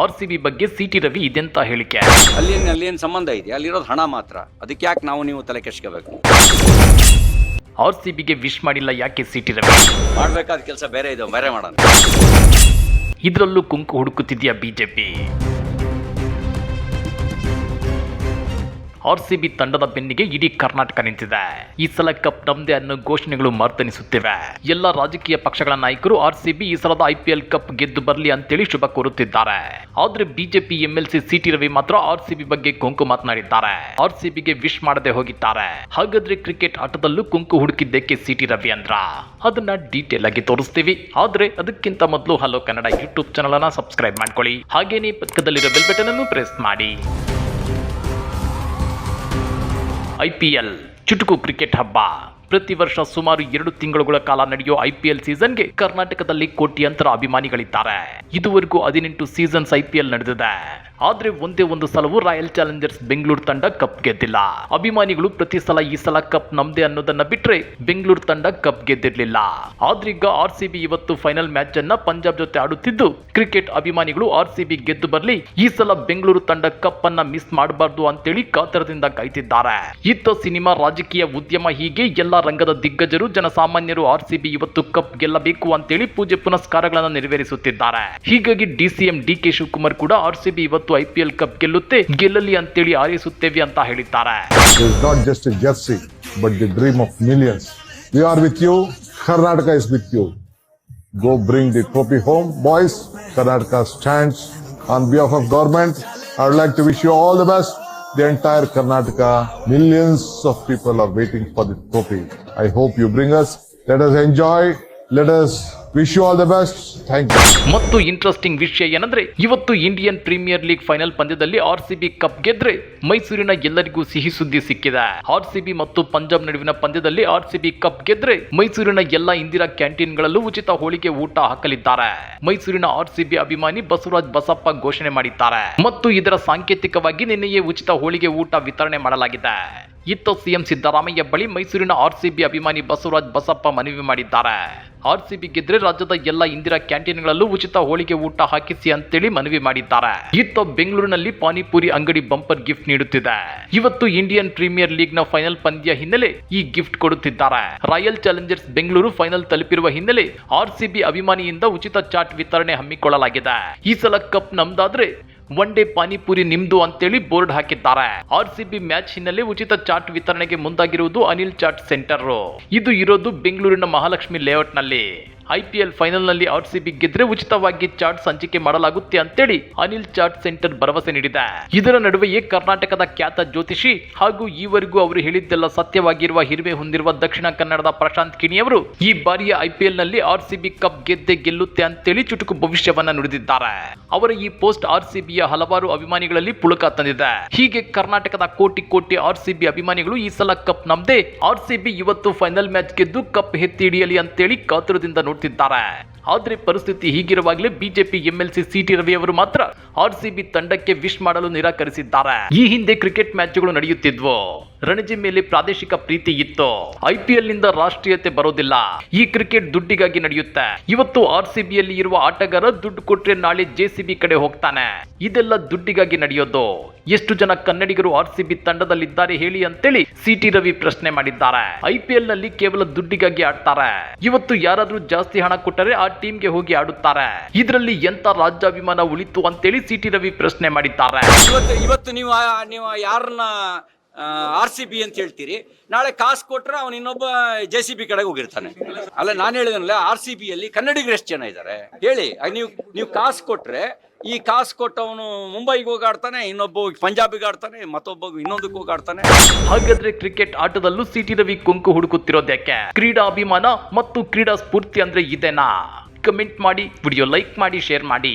R C B ಬಗ್ಗೆ CT Ravi ಇದೆಂತ ಹೇಳಿಕೆ? ಅಲ್ಲಿನ ಅಲ್ಲೇನು ಸಂಬಂಧ ಇದೆ ಅಲ್ಲಿರೋದು ಹಣ ಮಾತ್ರ. ಅದಕ್ಕೆ ಯಾಕೆ ನಾವು ನೀವು ತಲೆ ಕೆಸ್ಕೋಬೇಕು ಆರ್ ಸಿ ಬಿಗೆ ವಿಶ್ ಮಾಡಿಲ್ಲ ಯಾಕೆ ಸಿ ಟಿ ರವಿ? ಮಾಡ್ಬೇಕಾದ ಕೆಲಸ ಬೇರೆ ಇದೆ ಬೇರೆ ಮಾಡೋಣ. ಇದರಲ್ಲೂ ಕುಂಕು ಹುಡುಕುತ್ತಿದೆಯಾ ಬಿಜೆಪಿ? ಆರ್ ಸಿ ಬಿ ತಂಡದ ಬೆನ್ನಿಗೆ ಇಡೀ ಕರ್ನಾಟಕ ನಿಂತಿದೆ. ಈ ಸಲ ಕಪ್ ನಮ್ದೇ ಅನ್ನೋ ಘೋಷಣೆಗಳು ಮರ್ತನಿಸುತ್ತಿವೆ. ಎಲ್ಲ ರಾಜಕೀಯ ಪಕ್ಷಗಳ ನಾಯಕರು ಆರ್ ಸಿ ಬಿ ಈ ಸಲದ ಐಪಿಎಲ್ ಕಪ್ ಗೆದ್ದು ಬರಲಿ ಅಂತೇಳಿ ಶುಭ ಕೋರುತ್ತಿದ್ದಾರೆ. ಆದ್ರೆ ಬಿಜೆಪಿ ಎಂಎಲ್ಸಿ ಸಿಟಿ ರವಿ ಮಾತ್ರ ಆರ್ ಸಿ ಬಿ ಬಗ್ಗೆ ಕುಂಕು ಮಾತನಾಡಿದ್ದಾರೆ. ಆರ್ ಸಿ ಬಿಗೆ ವಿಶ್ ಮಾಡದೆ ಹೋಗಿದ್ದಾರೆ. ಹಾಗಾದ್ರೆ ಕ್ರಿಕೆಟ್ ಆಟದಲ್ಲೂ ಕುಂಕು ಹುಡುಕಿದ್ದಕ್ಕೆ ಸಿಟಿ ರವಿ ಅಂದ್ರ? ಅದನ್ನ ಡೀಟೇಲ್ ಆಗಿ ತೋರಿಸ್ತೀವಿ. ಆದ್ರೆ ಅದಕ್ಕಿಂತ ಮೊದಲು ಹಲೋ ಕನ್ನಡ ಯೂಟ್ಯೂಬ್ ಚಾನಲ್ ಅನ್ನ ಸಬ್ಸ್ಕ್ರೈಬ್ ಮಾಡ್ಕೊಳ್ಳಿ. ಹಾಗೇನೇ ಪಕ್ಕದಲ್ಲಿರೋ ಬೆಲ್ ಬಟನ್ ಅನ್ನು ಪ್ರೆಸ್ ಮಾಡಿ. ಐಪಿಎಲ್ ಚುಟುಕು ಕ್ರಿಕೆಟ್ ಹಬ್ಬ. ಪ್ರತಿ ವರ್ಷ ಸುಮಾರು ಎರಡು ತಿಂಗಳುಗಳ ಕಾಲ ನಡೆಯೋ ಐಪಿಎಲ್ ಸೀಸನ್ಗೆ ಕರ್ನಾಟಕದಲ್ಲಿ ಕೋಟ್ಯಂತರ ಅಭಿಮಾನಿಗಳಿದ್ದಾರೆ. ಇದುವರೆಗೂ ಹದಿನೆಂಟು ಸೀಸನ್ಸ್ ಐಪಿಎಲ್ ನಡೆದಿದೆ. ಆದ್ರೆ ಒಂದೇ ಒಂದು ಸಲವೂ ರಾಯಲ್ ಚಾಲೆಂಜರ್ಸ್ ಬೆಂಗಳೂರು ತಂಡ ಕಪ್ ಗೆದ್ದಿಲ್ಲ. ಅಭಿಮಾನಿಗಳು ಪ್ರತಿ ಸಲ ಈ ಸಲ ಕಪ್ ನಮ್ದೇ ಅನ್ನೋದನ್ನ ಬಿಟ್ರೆ ಬೆಂಗಳೂರು ತಂಡ ಕಪ್ ಗೆದ್ದಿರಲಿಲ್ಲ. ಆದ್ರೀಗ ಆರ್ ಸಿ ಬಿ ಇವತ್ತು ಫೈನಲ್ ಮ್ಯಾಚ್ ಅನ್ನ ಪಂಜಾಬ್ ಜೊತೆ ಆಡುತ್ತಿದ್ದು ಕ್ರಿಕೆಟ್ ಅಭಿಮಾನಿಗಳು ಆರ್ ಸಿ ಗೆದ್ದು ಬರ್ಲಿ, ಈ ಸಲ ಬೆಂಗಳೂರು ತಂಡ ಕಪ್ ಅನ್ನ ಮಿಸ್ ಮಾಡಬಾರ್ದು ಅಂತೇಳಿ ಕಾತರದಿಂದ ಕಾಯ್ತಿದ್ದಾರೆ. ಇತ್ತ ಸಿನಿಮಾ ರಾಜಕೀಯ ಉದ್ಯಮ ಹೀಗೆ ಎಲ್ಲಾ ರಂಗದ ದಿಗ್ಗಜರು, ಜನಸಾಮಾನ್ಯರು ಆರ್ ಸಿ ಬಿ ಇವತ್ತು ಕಪ್ ಗೆಲ್ಲಬೇಕು ಅಂತೇಳಿ ಪೂಜೆ ಪುನಸ್ಕಾರಗಳನ್ನು ನೆರವೇರಿಸುತ್ತಿದ್ದಾರೆ. ಹೀಗಾಗಿ ಡಿಸಿಎಂ ಡಿ ಕೆ ಶಿವಕುಮಾರ್ ಕೂಡ ಆರ್ ಸಿಬಿ ಇವತ್ತು ಐ ಪಿ ಎಲ್ ಕಪ್ ಗೆಲ್ಲುತ್ತೆ ಗೆಲ್ಲಲಿ ಅಂತೇಳಿ ಹಾರೈಸುತ್ತೇವೆ ಅಂತ ಹೇಳಿದ್ದಾರೆ It is not just a jersey, but the dream of millions. We are with you. Karnataka is with you. Go bring the trophy home, boys. Karnataka stands on behalf of government. I would like to wish you all the best. The entire Karnataka, millions of people are waiting for the trophy. I hope you bring us. Let us enjoy. Let us wish you all the best thank you. ಮತ್ತು interesting ವಿಷಯ ಏನಂದ್ರೆ, ಇವತ್ತು Indian premier league final ಪಂದ್ಯದಲ್ಲಿ R C B cup ಗೆದ್ರೆ ಮೈಸೂರಿನ ಎಲ್ಲರಿಗೂ ಸಿಹಿ ಸುದ್ದಿ ಸಿಕ್ಕಿದೆ. ಆರ್ ಸಿ ಬಿ ಮತ್ತು ಪಂಜಾಬ್ ನಡುವಿನ ಪಂದ್ಯದಲ್ಲಿ ಆರ್ ಸಿ ಬಿ ಕಪ್ ಗೆದ್ರೆ ಮೈಸೂರಿನ ಎಲ್ಲ ಇಂದಿರಾ ಕ್ಯಾಂಟೀನ್ ಗಳಲ್ಲೂ ಉಚಿತ ಹೋಳಿಗೆ ಊಟ ಹಾಕಲಿದ್ದಾರೆ. ಮೈಸೂರಿನ ಆರ್ ಸಿ ಬಿ ಅಭಿಮಾನಿ ಬಸವರಾಜ್ ಬಸಪ್ಪ ಘೋಷಣೆ ಮಾಡಿದ್ದಾರೆ. ಮತ್ತು ಇದರ ಸಾಂಕೇತಿಕವಾಗಿ ನಿನ್ನೆಯೇ ಉಚಿತ ಹೋಳಿಗೆ ಊಟ ವಿತರಣೆ ಮಾಡಲಾಗಿದೆ. ಇತ್ತ ಸಿಎಂ ಸಿದ್ದರಾಮಯ್ಯ ಬಳಿ ಮೈಸೂರಿನ ಆರ್ಸಿಬಿ ಅಭಿಮಾನಿ ಬಸವರಾಜ್ ಬಸಪ್ಪ ಮನವಿ ಮಾಡಿದ್ದಾರೆ. ಆರ್ಸಿಬಿ ಗೆದ್ರೆ ರಾಜ್ಯದ ಎಲ್ಲ ಇಂದಿರಾ ಕ್ಯಾಂಟೀನ್ಗಳಲ್ಲೂ ಉಚಿತ ಹೋಳಿಗೆ ಊಟ ಹಾಕಿಸಿ ಅಂತೇಳಿ ಮನವಿ ಮಾಡಿದ್ದಾರೆ. ಇತ್ತ ಬೆಂಗಳೂರಿನಲ್ಲಿ ಪಾನಿಪುರಿ ಅಂಗಡಿ ಬಂಪರ್ ಗಿಫ್ಟ್ ನೀಡುತ್ತಿದೆ. ಇವತ್ತು ಇಂಡಿಯನ್ ಪ್ರೀಮಿಯರ್ ಲೀಗ್ನ ಫೈನಲ್ ಪಂದ್ಯ ಹಿನ್ನೆಲೆ ಈ ಗಿಫ್ಟ್ ಕೊಡುತ್ತಿದ್ದಾರೆ. ರಾಯಲ್ ಚಾಲೆಂಜರ್ಸ್ ಬೆಂಗಳೂರು ಫೈನಲ್ ತಲುಪಿರುವ ಹಿನ್ನೆಲೆ ಆರ್ಸಿಬಿ ಅಭಿಮಾನಿಯಿಂದ ಉಚಿತ ಚಾಟ್ ವಿತರಣೆ ಹಮ್ಮಿಕೊಳ್ಳಲಾಗಿದೆ. ಈ ಸಲ ಕಪ್ ನಮ್ದಾದ್ರೆ ಒನ್ ಡೇ ಪಾನಿಪುರಿ ನಿಮ್ದು ಅಂತೇಳಿ ಬೋರ್ಡ್ ಹಾಕಿದ್ದಾರೆ. ಆರ್ ಸಿ ಬಿ ಮ್ಯಾಚ್ ಹಿನ್ನೆಲೆ ಉಚಿತ ಚಾಟ್ ವಿತರಣೆಗೆ ಮುಂದಾಗಿರುವುದು ಅನಿಲ್ ಚಾಟ್ ಸೆಂಟರ್. ಇದು ಇರೋದು ಬೆಂಗಳೂರಿನ ಮಹಾಲಕ್ಷ್ಮಿ ಲೇಔಟ್ನಲ್ಲಿ. ಐಪಿಎಲ್ ಫೈನಲ್ನಲ್ಲಿ ಆರ್ ಸಿ ಬಿ ಗೆದ್ರೆ ಉಚಿತವಾಗಿ ಚಾಟ್ ಸಂಚಿಕೆ ಮಾಡಲಾಗುತ್ತೆ ಅಂತೇಳಿ ಅನಿಲ್ ಚಾಟ್ ಸೆಂಟರ್ ಭರವಸೆ ನೀಡಿದೆ. ಇದರ ನಡುವೆಯೇ ಕರ್ನಾಟಕದ ಖ್ಯಾತ ಜ್ಯೋತಿಷಿ ಹಾಗೂ ಈವರೆಗೂ ಅವರು ಹೇಳಿದ್ದೆಲ್ಲ ಸತ್ಯವಾಗಿರುವ ಹಿರಿಮೆ ಹೊಂದಿರುವ ದಕ್ಷಿಣ ಕನ್ನಡದ ಪ್ರಶಾಂತ್ ಕಿಣಿಯವರು ಈ ಬಾರಿಯ ಐಪಿಎಲ್ನಲ್ಲಿ ಆರ್ ಸಿ ಬಿ ಕಪ್ ಗೆದ್ದೆ ಗೆಲ್ಲುತ್ತೆ ಅಂತೇಳಿ ಚುಟುಕು ಭವಿಷ್ಯವನ್ನ ನುಡಿದಿದ್ದಾರೆ. ಅವರ ಈ ಪೋಸ್ಟ್ ಆರ್ ಸಿ ಬಿಯ ಹಲವಾರು ಅಭಿಮಾನಿಗಳಲ್ಲಿ ಪುಳಕ ತಂದಿದೆ. ಹೀಗೆ ಕರ್ನಾಟಕದ ಕೋಟಿ ಕೋಟಿ ಆರ್ ಸಿ ಬಿ ಅಭಿಮಾನಿಗಳು ಈ ಸಲ ಕಪ್ ನಮ್ದೇ. ಆರ್ ಸಿ ಬಿ ಇವತ್ತು ಫೈನಲ್ ಮ್ಯಾಚ್ ಗೆದ್ದು ಕಪ್ ಎತ್ತಿ ಹಿಡಿಯಲಿ ಅಂತೇಳಿ ಕಾತುರದಿಂದ ನೋಡ್ತಿದ್ದಾರೆ ಆದ್ರೆ ಪರಿಸ್ಥಿತಿ ಹೀಗಿರುವಾಗಲೇ ಬಿಜೆಪಿ ಎಂಎಲ್ಸಿ ಸಿಟಿ ರವಿ ಅವರು ಮಾತ್ರ ಆರ್ ಸಿ ಬಿ ತಂಡಕ್ಕೆ ವಿಶ್ ಮಾಡಲು ನಿರಾಕರಿಸಿದ್ದಾರೆ. ಈ ಹಿಂದೆ ಕ್ರಿಕೆಟ್ ಮ್ಯಾಚ್ಗಳು ನಡೆಯುತ್ತಿದ್ವು. ರಣಜಿ ಮೇಲೆ ಪ್ರಾದೇಶಿಕ ಪ್ರೀತಿ ಇತ್ತು. ಐಪಿಎಲ್ನಿಂದ ರಾಷ್ಟ್ರೀಯತೆ ಬರೋದಿಲ್ಲ. ಈ ಕ್ರಿಕೆಟ್ ದುಡ್ಡಿಗಾಗಿ ನಡೆಯುತ್ತೆ. ಇವತ್ತು ಆರ್ ಸಿಬಿಯಲ್ಲಿ ಇರುವ ಆಟಗಾರ ದುಡ್ಡು ಕೊಟ್ರೆ ನಾಳೆ ಜೆ ಸಿ ಬಿ ಕಡೆ ಹೋಗ್ತಾನೆ. ಇದೆಲ್ಲ ದುಡ್ಡಿಗಾಗಿ ನಡೆಯೋದು. ಎಷ್ಟು ಜನ ಕನ್ನಡಿಗರು ಆರ್ ಸಿಬಿ ತಂಡದಲ್ಲಿದ್ದಾರೆ ಹೇಳಿ ಅಂತೇಳಿ ಸಿಟಿ ರವಿ ಪ್ರಶ್ನೆ ಮಾಡಿದ್ದಾರೆ. ಐಪಿಎಲ್ನಲ್ಲಿ ಕೇವಲ ದುಡ್ಡಿಗಾಗಿ ಆಡ್ತಾರೆ. ಇವತ್ತು ಯಾರಾದ್ರೂ ಜಾಸ್ತಿ ಹಣ ಕೊಟ್ಟರೆ ಆ ಟೀಮ್ಗೆ ಹೋಗಿ ಆಡುತ್ತಾರೆ. ಇದರಲ್ಲಿ ಎಂತ ರಾಜ್ಯಾಭಿಮಾನ ಉಳಿತು ಅಂತೇಳಿ ಸಿಟಿ ರವಿ ಪ್ರಶ್ನೆ ಮಾಡಿದ್ದಾರೆ. ಇವತ್ತು ಇವತ್ತು ನೀವು ನೀವು ಯಾರನ್ನ ಆರ್ ಸಿ ಬಿ ಅಂತ ಹೇಳ್ತೀರಿ. ನಾಳೆ ಕಾಸು ಕೊಟ್ರೆ ಅವನು ಇನ್ನೊಬ್ಬ ಜೆ ಸಿ ಬಿ ಕಡೆಗೆ ಹೋಗಿರ್ತಾನೆ. ಅಲ್ಲ, ನಾನು ಹೇಳಿದನಲ್ಲ ಆರ್ ಸಿ ಬಿಯಲ್ಲಿ ಕನ್ನಡಿಗರು ಎಷ್ಟು ಜನ ಇದ್ದಾರೆ ಹೇಳಿ ನೀವು ನೀವು ಕಾಸು ಕೊಟ್ರೆ, ಈ ಕಾಸು ಕೊಟ್ಟವನು ಮುಂಬೈಗೆ ಹೋಗಾಡ್ತಾನೆ ಇನ್ನೊಬ್ಬ ಪಂಜಾಬಿಗೆ ಆಡ್ತಾನೆ, ಮತ್ತೊಬ್ಬ ಇನ್ನೊಂದಕ್ಕೆ ಹೋಗಾಡ್ತಾನೆ ಹಾಗಾದ್ರೆ ಕ್ರಿಕೆಟ್ ಆಟದಲ್ಲೂ ಸಿಟಿ ರವಿ ಕುಂಕು ಹುಡುಕುತ್ತಿರೋದಕ್ಕೆ ಕ್ರೀಡಾ ಅಭಿಮಾನ ಮತ್ತು ಕ್ರೀಡಾ ಸ್ಫೂರ್ತಿ ಅಂದ್ರೆ ಇದೇನಾ? ಕಮೆಂಟ್ ಮಾಡಿ ವಿಡಿಯೋ ಲೈಕ್ ಮಾಡಿ ಶೇರ್ ಮಾಡಿ.